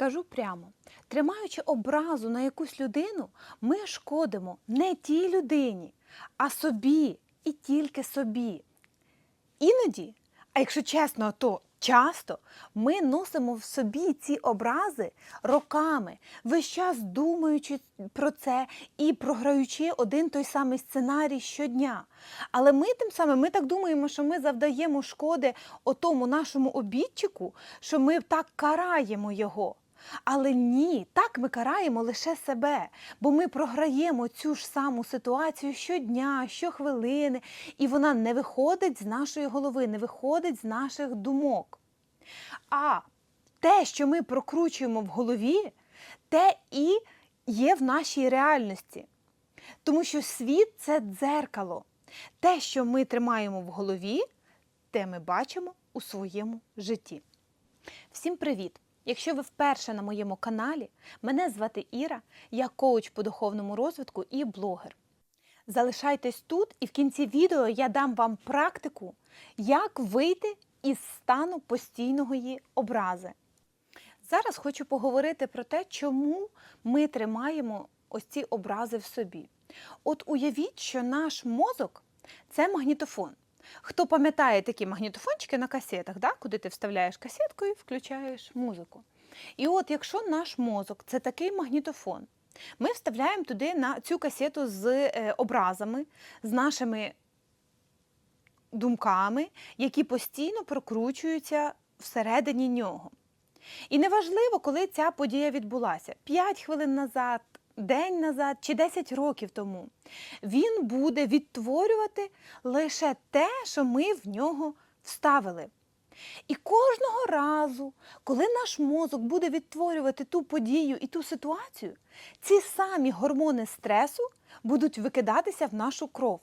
Скажу прямо, тримаючи образу на якусь людину, ми шкодимо не тій людині, а собі і тільки собі. Іноді, а якщо чесно, то часто ми носимо в собі ці образи роками, весь час думаючи про це і програючи один той самий сценарій щодня. Але ми тим самим ми так думаємо, що ми завдаємо шкоди отому нашому обідчику, що ми так караємо його. Але ні, так ми караємо лише себе, бо ми програємо цю ж саму ситуацію щодня, щохвилини, і вона не виходить з нашої голови, не виходить з наших думок. А те, що ми прокручуємо в голові, те і є в нашій реальності. Тому що світ це дзеркало. Те, що ми тримаємо в голові, те ми бачимо у своєму житті. Всім привіт! Якщо ви вперше на моєму каналі, мене звати Іра, я коуч по духовному розвитку і блогер. Залишайтесь тут, і в кінці відео я дам вам практику, як вийти із стану постійної образи. Зараз хочу поговорити про те, чому ми тримаємо ось ці образи в собі. От уявіть, що наш мозок це магнітофон. Хто пам'ятає такі магнітофончики на касетах, да? куди ти вставляєш касетку і включаєш музику. І от якщо наш мозок це такий магнітофон, ми вставляємо туди на цю касету з е, образами, з нашими думками, які постійно прокручуються всередині нього. І неважливо, коли ця подія відбулася 5 хвилин назад, день назад чи 10 років тому. Він буде відтворювати лише те, що ми в нього вставили. І кожного разу, коли наш мозок буде відтворювати ту подію і ту ситуацію, ці самі гормони стресу будуть викидатися в нашу кров.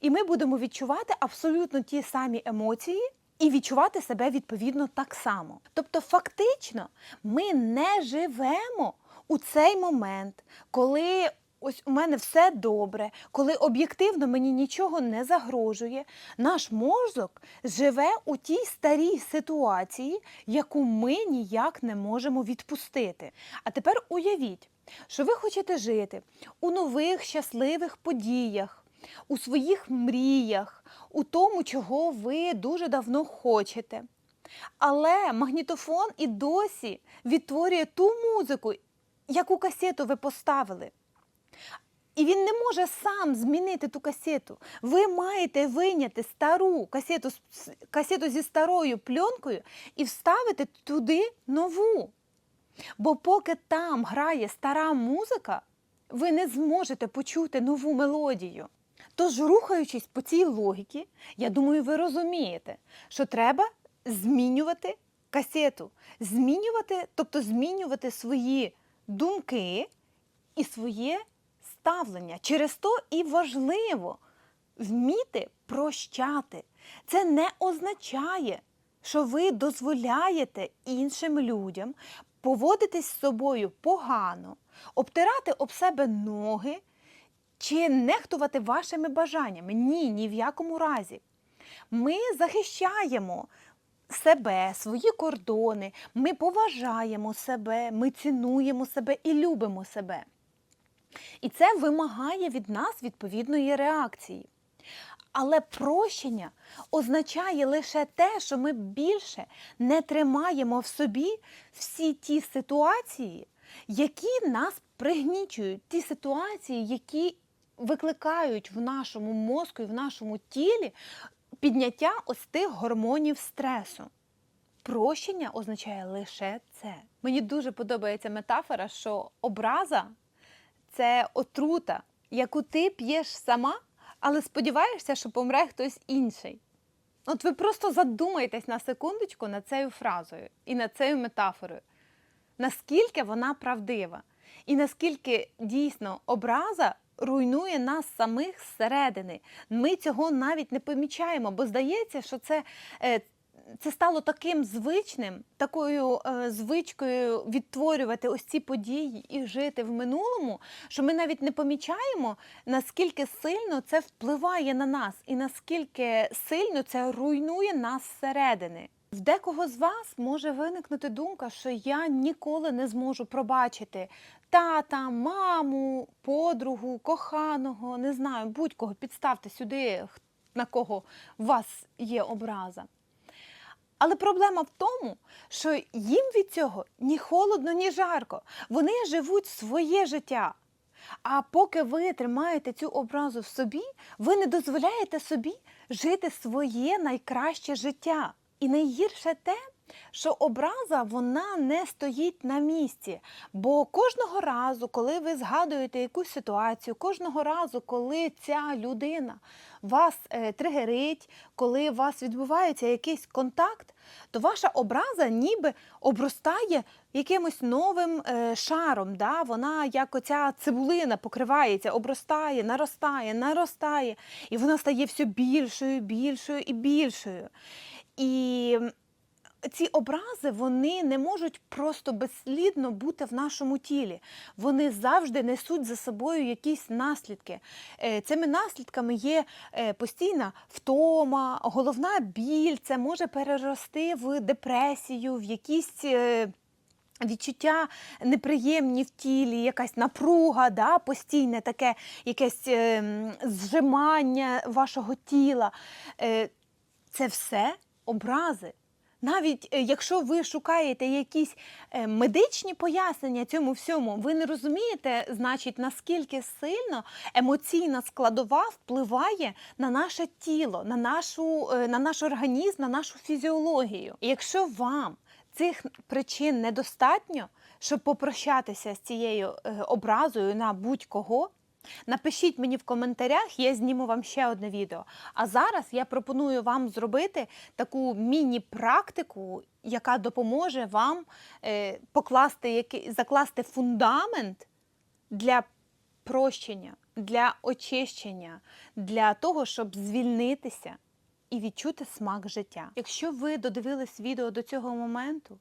І ми будемо відчувати абсолютно ті самі емоції і відчувати себе відповідно так само. Тобто, фактично, ми не живемо у цей момент, коли ось у мене все добре, коли об'єктивно мені нічого не загрожує, наш мозок живе у тій старій ситуації, яку ми ніяк не можемо відпустити. А тепер уявіть, що ви хочете жити у нових щасливих подіях. У своїх мріях, у тому, чого ви дуже давно хочете. Але магнітофон і досі відтворює ту музику, яку касету ви поставили. І він не може сам змінити ту касету. Ви маєте вийняти стару касету, касету зі старою пленкою і вставити туди нову. Бо поки там грає стара музика, ви не зможете почути нову мелодію. Тож, рухаючись по цій логіці, я думаю, ви розумієте, що треба змінювати касету, змінювати, тобто змінювати свої думки і своє ставлення. Через то і важливо вміти прощати. Це не означає, що ви дозволяєте іншим людям поводитись з собою погано, обтирати об себе ноги чи нехтувати вашими бажаннями. Ні, ні в якому разі. Ми захищаємо себе, свої кордони, ми поважаємо себе, ми цінуємо себе і любимо себе. І це вимагає від нас відповідної реакції. Але прощення означає лише те, що ми більше не тримаємо в собі всі ті ситуації, які нас пригнічують, ті ситуації, які викликають в нашому мозку і в нашому тілі підняття ось тих гормонів стресу. Прощення означає лише це. Мені дуже подобається метафора, що образа це отрута, яку ти п'єш сама, але сподіваєшся, що помре хтось інший. От ви просто задумайтесь на секундочку над цією фразою і над цією метафорою, наскільки вона правдива, і наскільки дійсно образа руйнує нас самих зсередини. Ми цього навіть не помічаємо, бо здається, що це. е, це стало таким звичним, такою е, звичкою відтворювати ось ці події і жити в минулому, що ми навіть не помічаємо, наскільки сильно це впливає на нас, і наскільки сильно це руйнує нас зсередини. В декого з вас може виникнути думка, що я ніколи не зможу пробачити тата, маму, подругу, коханого, не знаю, будь-кого підставте сюди, на кого у вас є образа. Але проблема в тому, що їм від цього ні холодно, ні жарко. Вони живуть своє життя. А поки ви тримаєте цю образу в собі, ви не дозволяєте собі жити своє найкраще життя. І найгірше те, що образа вона не стоїть на місці. Бо кожного разу, коли ви згадуєте якусь ситуацію, кожного разу, коли ця людина вас е, тригерить, коли у вас відбувається якийсь контакт, то ваша образа ніби обростає якимось новим е, шаром. Да? Вона як оця цибулина покривається, обростає, наростає, наростає, і вона стає все більшою, більшою і більшою. І ці образи вони не можуть просто безслідно бути в нашому тілі. Вони завжди несуть за собою якісь наслідки. Е, Цими наслідками є е, постійна втома, головна біль, це може перерости в депресію, в якісь. е, Відчуття неприємні в тілі, якась напруга, да, постійне таке якесь е, зжимання вашого тіла. Це все образи. Навіть е, якщо ви шукаєте якісь е, медичні пояснення цьому всьому, ви не розумієте, значить, наскільки сильно емоційна складова впливає на наше тіло, на, нашу, е, на наш організм, на нашу фізіологію. І якщо вам цих причин недостатньо, щоб попрощатися з цією образою на будь-кого, Напишіть мені в коментарях, я зніму вам ще одне відео. А зараз я пропоную вам зробити таку міні-практику, яка допоможе вам е, покласти, закласти фундамент для прощення, для очищення, для того, щоб звільнитися і відчути смак життя. Якщо ви додивились відео до цього моменту,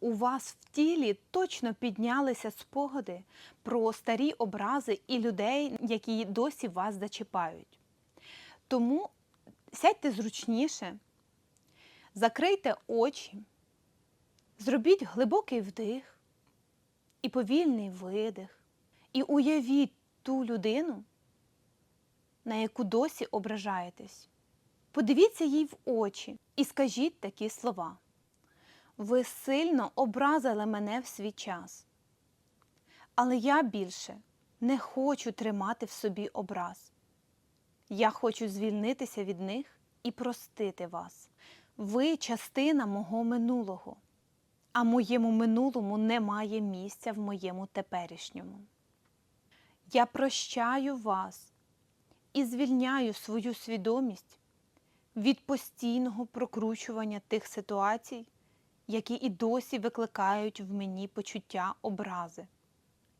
у вас в тілі точно піднялися спогади про старі образи і людей, які досі вас зачіпають. Тому сядьте зручніше, закрийте очі, зробіть глибокий вдих і повільний видих, і уявіть ту людину, на яку досі ображаєтесь. Подивіться їй в очі і скажіть такі слова. Ви сильно образили мене в свій час. Але я більше не хочу тримати в собі образ. Я хочу звільнитися від них і простити вас. Ви частина мого минулого, а моєму минулому немає місця в моєму теперішньому. Я прощаю вас і звільняю свою свідомість від постійного прокручування тих ситуацій, які і досі викликають в мені почуття образи.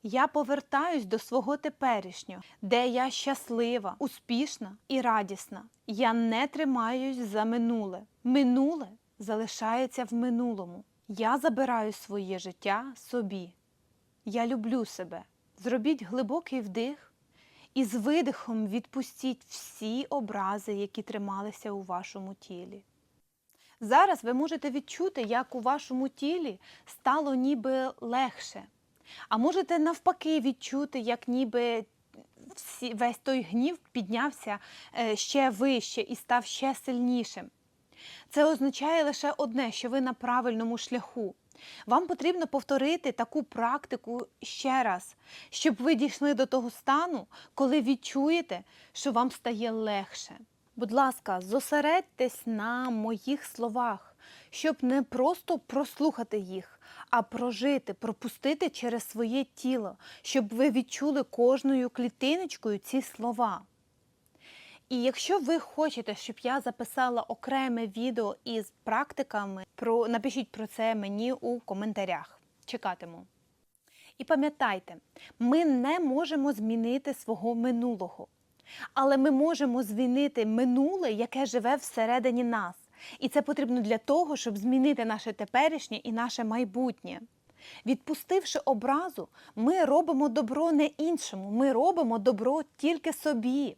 Я повертаюсь до свого теперішнього, де я щаслива, успішна і радісна. Я не тримаюсь за минуле. Минуле залишається в минулому. Я забираю своє життя собі. Я люблю себе. Зробіть глибокий вдих і з видихом відпустіть всі образи, які трималися у вашому тілі. Зараз ви можете відчути, як у вашому тілі стало ніби легше. А можете навпаки відчути, як ніби всі, весь той гнів піднявся е, ще вище і став ще сильнішим. Це означає лише одне, що ви на правильному шляху. Вам потрібно повторити таку практику ще раз, щоб ви дійшли до того стану, коли відчуєте, що вам стає легше. Будь ласка, зосередьтесь на моїх словах, щоб не просто прослухати їх, а прожити, пропустити через своє тіло, щоб ви відчули кожною клітиночкою ці слова. І якщо ви хочете, щоб я записала окреме відео із практиками, про напишіть про це мені у коментарях. Чекатиму. І пам'ятайте, ми не можемо змінити свого минулого, але ми можемо змінити минуле, яке живе всередині нас. І це потрібно для того, щоб змінити наше теперішнє і наше майбутнє. Відпустивши образу, ми робимо добро не іншому, ми робимо добро тільки собі.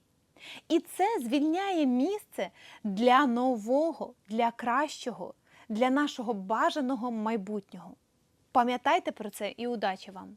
І це звільняє місце для нового, для кращого, для нашого бажаного майбутнього. Пам'ятайте про це і удачі вам!